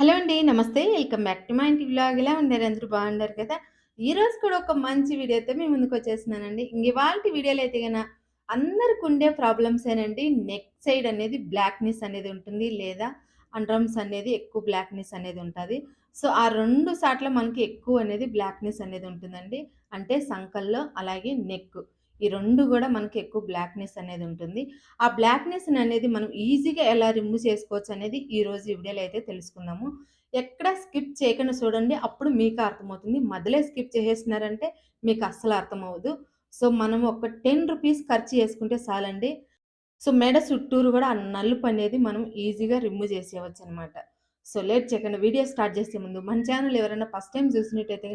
Hello అండి. నమస్తే. Welcome back to మా ఇంటి బ్లాగ్ ఇలా ఉన్నారు? అందరూ బాగున్నారు కదా! ఈరోజు కూడా ఒక మంచి వీడియోతో మేము ముందుకు వచ్చేస్తున్నానండి ఇవాల్టి వీడియోలు అయితే కన అందరికి ఉండే ప్రాబ్లమ్స్ ఏనండి నెక్ సైడ్ అనేది బ్లాక్‌నెస్ అనేది ఉంటుంది. లేదా అండ్రమ్స్ అనేది ఎక్కువ బ్లాక్‌నెస్ అనేది ఉంటుంది సో, ఆ రెండు సాట్ల మనకి ఎక్కువ అనేది బ్లాక్‌నెస్ అనేది ఉంటుందండి. అంటే సంకల్లో అలాగే నెక్. ఈ రెండు కూడా మనకి ఎక్కువ బ్లాక్‌నెస్ అనేది ఉంటుంది. ఆ బ్లాక్నెస్ అనేది మనం ఈజీగా ఎలా రిమూవ్ చేసుకోవచ్చు అనేది ఈరోజు ఈ వీడియోలో అయితే తెలుసుకుందాము. ఎక్కడ స్కిప్ చేయకుండా చూడండి. అప్పుడు మీకు అర్థమవుతుంది. మధ్యలో స్కిప్ చేసేసినారంటే మీకు అస్సలు అర్థమవుదు సో, మనం ఒక 10 రూపీస్ ఖర్చు చేసుకుంటే చాలండి. సో, మెడ చుట్టూరు కూడా ఆ నలుపు అనేది మనం ఈజీగా రిమూవ్ చేసేయవచ్చనమాట. సో, లేట్ చేయకుండా వీడియో స్టార్ట్ చేసే ముందు మన ఛానల్ ఎవరైనా ఫస్ట్ టైం చూసినట్టయితే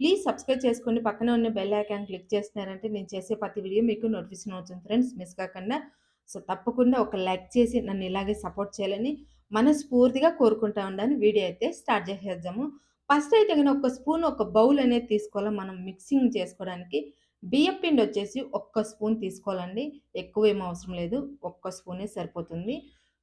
ప్లీజ్ సబ్స్క్రైబ్ చేసుకోండి. పక్కనే ఉన్న బెల్ ఐకాన్ క్లిక్ చేస్తున్నారంటే నేను చేసే ప్రతి వీడియో మీకు నోటిఫికేషన్ అవుతుంది ఫ్రెండ్స్. మిస్ కాకుండా. సో, తప్పకుండా ఒక లైక్ చేసి నన్ను ఇలాగే సపోర్ట్ చేయాలని మనస్ఫూర్తిగా కోరుకుంటా ఉండాలని వీడియో అయితే స్టార్ట్ చేసేద్దాము. ఫస్ట్ అయితే గన ఒక స్పూన్ ఒక బౌల్ అనేది తీసుకోవాలి మనం మిక్సింగ్ చేసుకోవడానికి. బియ్యపు పిండి వచ్చేసి ఒక్క స్పూన్ తీసుకోవాలండి. ఎక్కువ ఏం అవసరం లేదు. ఒక్క స్పూనే సరిపోతుంది.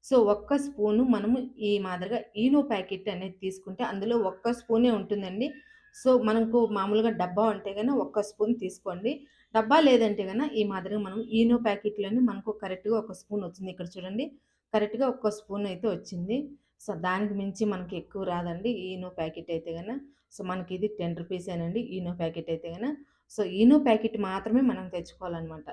సో, ఒక్క స్పూను మనము ఈ మాదిరిగా ఈనో ప్యాకెట్ అనేది తీసుకుంటే అందులో ఒక్క స్పూనే ఉంటుందండి. సో, మనకు మామూలుగా డబ్బా ఉంటే గన ఒక్క స్పూన్ తీసుకోండి. డబ్బా లేదంటే కన్నా ఈ మాదిరిగా మనం ఈనో ప్యాకెట్‌లోనే మనకు కరెక్ట్‌గా ఒక స్పూన్ వచ్చింది. ఇక్కడ చూడండి. కరెక్ట్‌గా ఒక్క స్పూన్ అయితే వచ్చింది. సో, దానికి మించి మనకి ఎక్కువ రాదండి ఈనో ప్యాకెట్ అయితే గన. సో, మనకి ఇది 10 రూపీసేనండి ఈనో ప్యాకెట్ అయితే గన. సో, ఈనో ప్యాకెట్ మాత్రమే మనం తెచ్చుకోవాలన్నమాట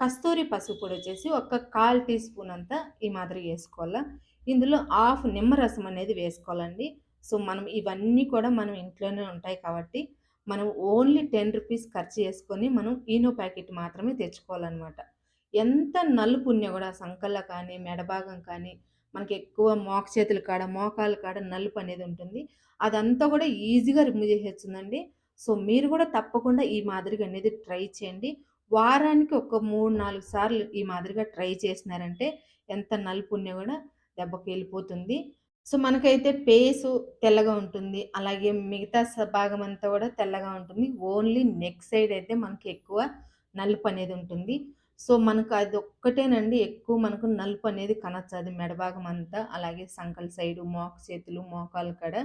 కస్తూరి పసుపు పొడి వచ్చేసి ఒక 1/4 టీ స్పూన్ అంతా ఈ మాదిరిగా వేసుకోవాలా ఇందులో హాఫ్ నిమ్మరసం అనేది వేసుకోవాలండి. సో, మనం ఇవన్నీ కూడా మనం ఇంట్లోనే ఉంటాయి కాబట్టి మనం ఓన్లీ 10 రూపీస్ ఖర్చు చేసుకొని మనం ఈనో ప్యాకెట్ మాత్రమే తెచ్చుకోవాలన్నమాట ఎంత నలుపు ఉన్నా గూడా కానీ, మెడ భాగం కానీ మనకి ఎక్కువ మోకాచేతుల కాడ, మోకాల కాడ నలుపు అనేది ఉంటుంది. అదంతా కూడా ఈజీగా రిమూవ్ చేసేస్తుందండి సో, మీరు కూడా తప్పకుండా ఈ మాదిరిగా అనేది ట్రై చేయండి. వారానికి ఒక 3, 4 సార్లు ఈ మాదిరిగా ట్రై చేసినారంటే ఎంత నలుపు ఉన్నా కూడా దెబ్బకి వెళ్ళిపోతుంది సో, మనకైతే పేసు తెల్లగా ఉంటుంది. అలాగే మిగతా స భాగం అంతా కూడా తెల్లగా ఉంటుంది. ఓన్లీ నెక్ సైడ్ అయితే మనకి ఎక్కువ నలుపు అనేది ఉంటుంది. సో, మనకు అది ఒక్కటేనండి ఎక్కువ మనకు నలుపు అనేది కనచ్చది మెడ భాగం అంతా. అలాగే సంకల సైడు, మోకాచేతులు, మోకాలు కాడ.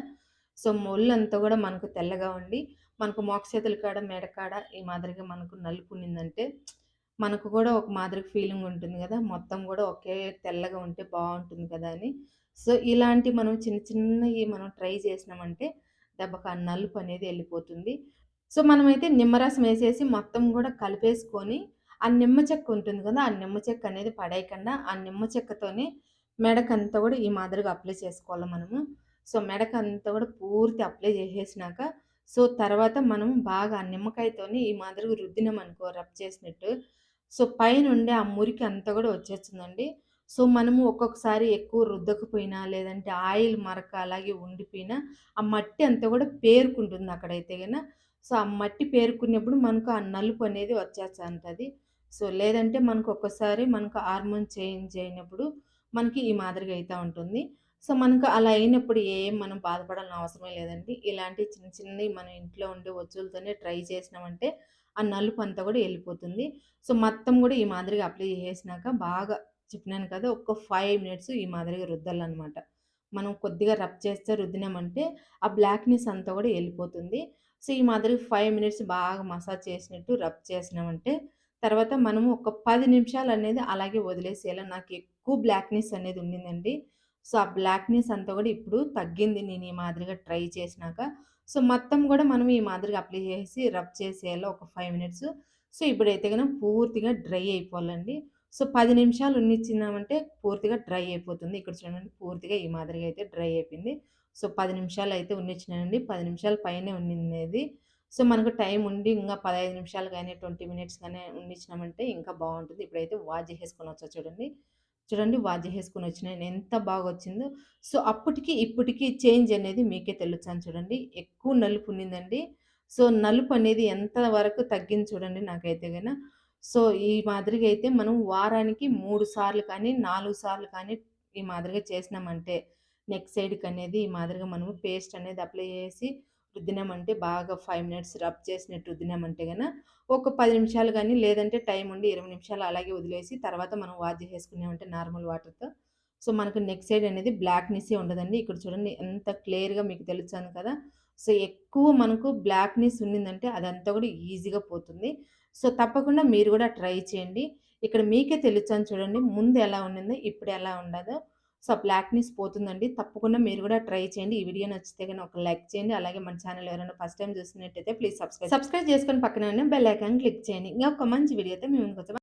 సో, మొళ్ళంతా కూడా మనకు తెల్లగా ఉండి మనకు మోకాచేతుల కాడ, మెడ కాడ ఈ మాదిరిగా మనకు నలుపు ఉన్నిందంటే మనకు కూడా ఒక మాదిరిగా ఫీలింగ్ ఉంటుంది కదా మొత్తం కూడా ఒకే తెల్లగా ఉంటే బాగుంటుంది కదా! అని. సో, ఇలాంటి మనం చిన్న చిన్నవి మనం ట్రై చేసినామంటే దెబ్బకు ఆ నలుపు అనేది వెళ్ళిపోతుంది సో, మనమైతే నిమ్మరసం వేసేసి మొత్తం కూడా కలిపేసుకొని ఆ నిమ్మ చెక్క ఉంటుంది కదా ఆ నిమ్మ చెక్క అనేది పడేయకుండా ఆ నిమ్మ చెక్కతోనే మెడకంతా కూడా ఈ మాదిరిగా అప్లై చేసుకోవాలి మనము. సో, మెడకంతా కూడా పూర్తి అప్లై చేసేసినాక సో, తర్వాత మనం బాగా ఆ నిమ్మకాయతోని ఈ మాదిరిగా రుద్దినామనుకో రబ్ చేసినట్టు. సో, పైనుండే ఆ మురికి అంతా కూడా వచ్చేస్తుందండి. సో, మనము ఒక్కొక్కసారి ఎక్కువ రుద్దకపోయినా లేదంటే ఆయిల్ మరక అలాగే ఉండిపోయినా ఆ మట్టి అంతా కూడా పేరుకుంటుంది అక్కడైతే గన. సో, ఆ మట్టి పేరుకున్నప్పుడు మనకు ఆ నలుపు అనేది వచ్చేస్తుంటుంది సో, లేదంటే మనకు ఒక్కసారి మనకు హార్మోన్ చేంజ్ అయినప్పుడు మనకి ఈ మాదిరిగా అవుతూ ఉంటుంది. సో, మనకు అలా అయినప్పుడు ఏం మనం బాధపడాల్సిన అవసరమే లేదండి. ఇలాంటి చిన్న చిన్నవి మన ఇంట్లో ఉండే వస్తువులతోనే ట్రై చేసినామంటే ఆ నలుపు అంతా కూడా వెళ్ళిపోతుంది సో, మొత్తం కూడా ఈ మాదిరిగా అప్లై చేసినాక బాగా చెప్పినాను కదా! ఒక్క ఫైవ్ మినిట్స్ ఈ మాదిరిగా రుద్దాలన్నమాట మనం కొద్దిగా రబ్ చేస్తే రుద్దినామంటే ఆ బ్లాక్‌నెస్ అంతా కూడా వెళ్ళిపోతుంది సో, ఈ మాదిరిగా ఫైవ్ మినిట్స్ బాగా మసాజ్ చేసినట్టు రబ్ చేసినామంటే తర్వాత మనము ఒక పది నిమిషాలు అనేది అలాగే వదిలేసేలా నాకు ఎక్కువ బ్లాక్‌నెస్ అనేది ఉండిందండి. సో, ఆ బ్లాక్‌నెస్ అంతా కూడా ఇప్పుడు తగ్గింది నేను ఈ మాదిరిగా ట్రై చేసినాక. సో, మొత్తం కూడా మనం ఈ మాదిరిగా అప్లై చేసి రబ్ చేసేయాలి ఒక ఫైవ్ మినిట్స్. సో, ఇప్పుడైతే కనుక పూర్తిగా డ్రై అయిపోవాలండి. సో, పది నిమిషాలు ఉన్నిచ్చినామంటే పూర్తిగా డ్రై అయిపోతుంది. ఇక్కడ చూడండి పూర్తిగా ఈ మాదిరిగా అయితే డ్రై అయిపోయింది. సో, పది నిమిషాలు అయితే ఉన్నిచ్చినానండి. పది నిమిషాల పైనే ఉన్నింది సో, మనకు టైం ఉండి ఇంకా పదహైదు నిమిషాలు కానీ ట్వంటీ మినిట్స్ కానీ ఉన్నిచ్చినామంటే ఇంకా బాగుంటుంది ఇప్పుడైతే వాష్ జేసేసుకొనొచ్చా చూడండి. చూడండి వాష్ వచ్చినాయి ఎంత బాగా వచ్చిందో సో, అప్పటికి ఇప్పటికీ చేంజ్ అనేది మీకే తెలుస్తాను చూడండి. ఎక్కువ నలుపు ఉన్నిందండి. సో, నలుపు అనేది ఎంత వరకు తగ్గింది చూడండి నాకైతే గన. సో, ఈ మాదిరిగా అయితే మనం వారానికి మూడు సార్లు కానీ, నాలుగు సార్లు కానీ ఈ మాదిరిగా చేసినామంటే నెక్ సైడ్‌కనేది ఈ మాదిరిగా మనము పేస్ట్ అనేది అప్లై చేసి రుద్దినామంటే బాగా ఫైవ్ మినిట్స్ రబ్ చేసినట్టు రుద్దినామంటే గన ఒక పది నిమిషాలు కానీ లేదంటే టైం ఉండి 20 నిమిషాలు అలాగే వదిలేసి తర్వాత మనం వాష్ జేసేసుకున్నామంటే నార్మల్ వాటర్‌తో సో, మనకు నెక్ సైడ్ అనేది బ్లాక్‌నెస్సే ఉండదండి. ఇక్కడ చూడండి ఎంత క్లియర్‌గా మీకు తెలుసాను కదా! సో, ఎక్కువ మనకు బ్లాక్‌నెస్ ఉన్నిందంటే అదంతా కూడా ఈజీగా పోతుంది. సో, తప్పకుండా మీరు కూడా ట్రై చేయండి. ఇక్కడ మీకే తెలుసాను చూడండి. ముందు ఎలా ఉండిందో, ఇప్పుడు ఎలా ఉండదో. సో, బ్లాక్‌నెస్ పోతుందండి. తప్పకుండా మీరు కూడా ట్రై చేయండి. ఈ వీడియో నచ్చితే కానీ ఒక లైక్ చేయండి. అలాగే మన ఛానల్ ఎవరైనా ఫస్ట్ టైం చూసినట్టయితే ప్లీజ్ సబ్స్క్రైబ్ సబ్స్క్రైబ్ చేసుకొని పక్కన ఉన్న బెల్ ఐకాన్ క్లిక్ చేయండి. ఒక మంచి వీడియోతో మేము ముందుకొచ్చాం.